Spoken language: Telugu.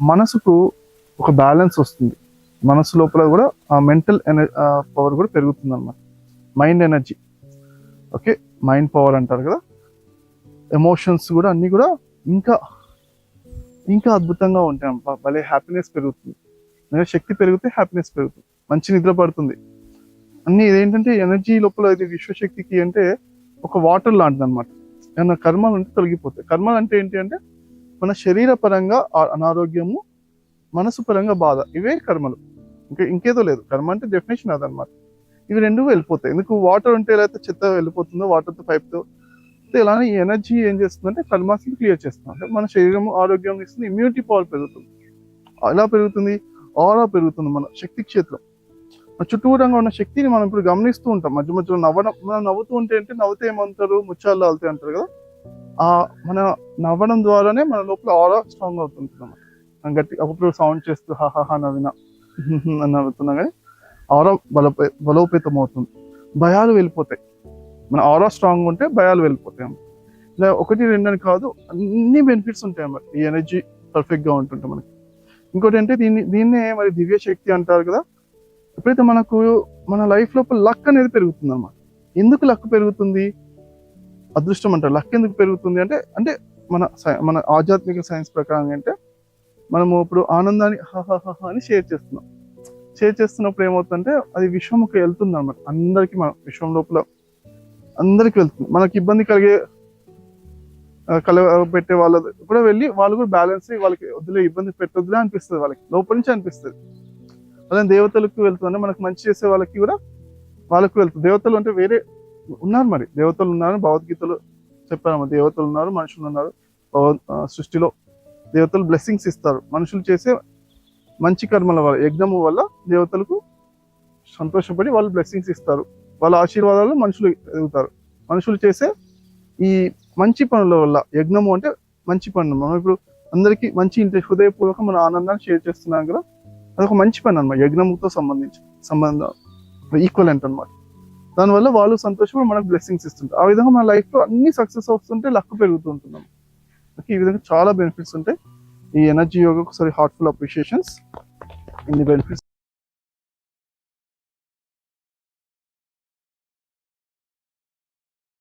మనసుకు ఒక బ్యాలెన్స్ వస్తుంది. మనసు లోపల కూడా ఆ మెంటల్ ఎనర్జీ పవర్ కూడా పెరుగుతుంది అనమాట mind energy. Okay? Mind power అంటారు కదా? ఎమోషన్స్ కూడా అన్నీ కూడా ఇంకా ఇంకా అద్భుతంగా ఉంటాయి భలే హ్యాపీనెస్ పెరుగుతుంది. శక్తి పెరిగితే హ్యాపీనెస్ పెరుగుతుంది. మంచి నిద్ర పడుతుంది. అన్ని ఇదేంటంటే ఎనర్జీ లోపల ఇది విశ్వశక్తికి అంటే ఒక వాటర్ లాంటిది అనమాట ఏమన్నా కర్మలు అంటే తొలగిపోతాయి. కర్మలు అంటే ఏంటి అంటే మన శరీర పరంగా అనారోగ్యము మనసు పరంగా బాధ ఇవే కర్మలు. ఇంకా ఇంకేదో లేదు. కర్మ అంటే డెఫినేషన్ అదనమాట. ఇవి రెండు వెళ్ళిపోతాయి. ఎందుకు? వాటర్ ఉంటే ఎలా అయితే చెత్త వెళ్ళిపోతుందో వాటర్తో పైప్తో ఇలానే ఈ ఎనర్జీ ఏం చేస్తుందంటే కర్మాస్ని క్లియర్ చేస్తుంది. అంటే మన శరీరం ఆరోగ్యం ఇస్తుంది ఇమ్యూనిటీ పవర్ పెరుగుతుంది. ఎలా పెరుగుతుంది? ఆరా పెరుగుతుంది మన శక్తి క్షేత్రం. మన చుట్టూరంగా ఉన్న శక్తిని మనం ఇప్పుడు గమనిస్తూ ఉంటాం. మధ్య మధ్యలో నవ్వడం మనం నవ్వుతూ ఉంటే అంటే నవ్వుతే ఏమంటారు? ముచ్చాలు వెళ్తాయి అంటారు కదా? ఆ మన నవ్వడం ద్వారానే మన లోపల ఆరా స్ట్రాంగ్ అవుతుంది అన్నమాట. గట్టి అప్పుడు సౌండ్ చేస్తూ హాహా నవ్విన అని నవ్వుతున్నా కానీ ఆరా బలోపే బలోపేతం అవుతుంది భయాలు వెళ్ళిపోతాయి. మన ఆరా స్ట్రాంగ్ ఉంటే భయాలు వెళ్ళిపోతాయి ఇలా ఒకటి రెండు అని కాదు అన్ని బెనిఫిట్స్ ఉంటాయి అన్నమాట. ఈ ఎనర్జీ పర్ఫెక్ట్గా ఉంటుంటే మనకి. ఇంకోటి అంటే దీన్ని దీన్నే మరి దివ్య శక్తి అంటారు కదా. ఎప్పుడైతే మనకు మన లైఫ్ లోపల లక్ అనేది పెరుగుతుంది అనమాట ఎందుకు లక్ పెరుగుతుంది? అదృష్టం అంటారు. లక్ ఎందుకు పెరుగుతుంది అంటే అంటే మన సై- మన ఆధ్యాత్మిక సైన్స్ ప్రకారం అంటే మనము ఇప్పుడు ఆనందాన్ని హాహాహా అని షేర్ చేస్తున్నాం. షేర్ చేస్తున్నప్పుడు ఏమవుతుందంటే అది విశ్వముకి వెళ్తుంది అనమాట అందరికి మన విశ్వం లోపల అందరికి వెళ్తుంది. మనకి ఇబ్బంది కలిగే ఆ, కల పెట్టే వాళ్ళ కూడా వెళ్ళి వాళ్ళు కూడా బ్యాలెన్స్ వాళ్ళకి వద్దులే ఇబ్బంది పెట్టొద్దులే అనిపిస్తుంది వాళ్ళకి. లోపల నుంచి అనిపిస్తుంది. అలానే దేవతలకు వెళ్తుందంటే మనకు మంచి చేసే వాళ్ళకి కూడా వాళ్ళకు వెళ్తుంది. దేవతలు అంటే వేరే ఉన్నారు మరి. దేవతలు ఉన్నారు భగవద్గీతలు చెప్పారు దేవతలు ఉన్నారు మనుషులు ఉన్నారు. సృష్టిలో దేవతలు బ్లెస్సింగ్స్ ఇస్తారు. మనుషులు చేసే మంచి కర్మల వల్ల యజ్ఞము వల్ల దేవతలకు సంతోషపడి వాళ్ళు బ్లెస్సింగ్స్ ఇస్తారు. వాళ్ళ ఆశీర్వాదాలు మనుషులు ఎదుగుతారు. మనుషులు చేసే ఈ మంచి పనుల వల్ల యజ్ఞము అంటే మంచి పనులు. మనం ఇప్పుడు అందరికీ మంచి ఇంటి హృదయపూర్వక మన ఆనందాన్ని షేర్ చేస్తున్నాం కదా. అదొక మంచి పని అనమాట యజ్ఞముతో సంబంధించి సంబంధం ఈక్వలెంట్ అనమాట దానివల్ల వాళ్ళు సంతోషపడి మనకు బ్లెస్సింగ్స్ ఇస్తుంటారు. ఆ విధంగా మన లైఫ్లో అన్ని సక్సెస్ అవుతుంటే లక్ పెరుగుతుంటున్నాం ఈ విధంగా చాలా బెనిఫిట్స్ ఉంటాయి. ఈ ఎనర్జీ యోగా ఒకసారి హార్ట్ఫుల్ అప్రిషియేషన్స్ ఇన్ని బెనిఫిట్స్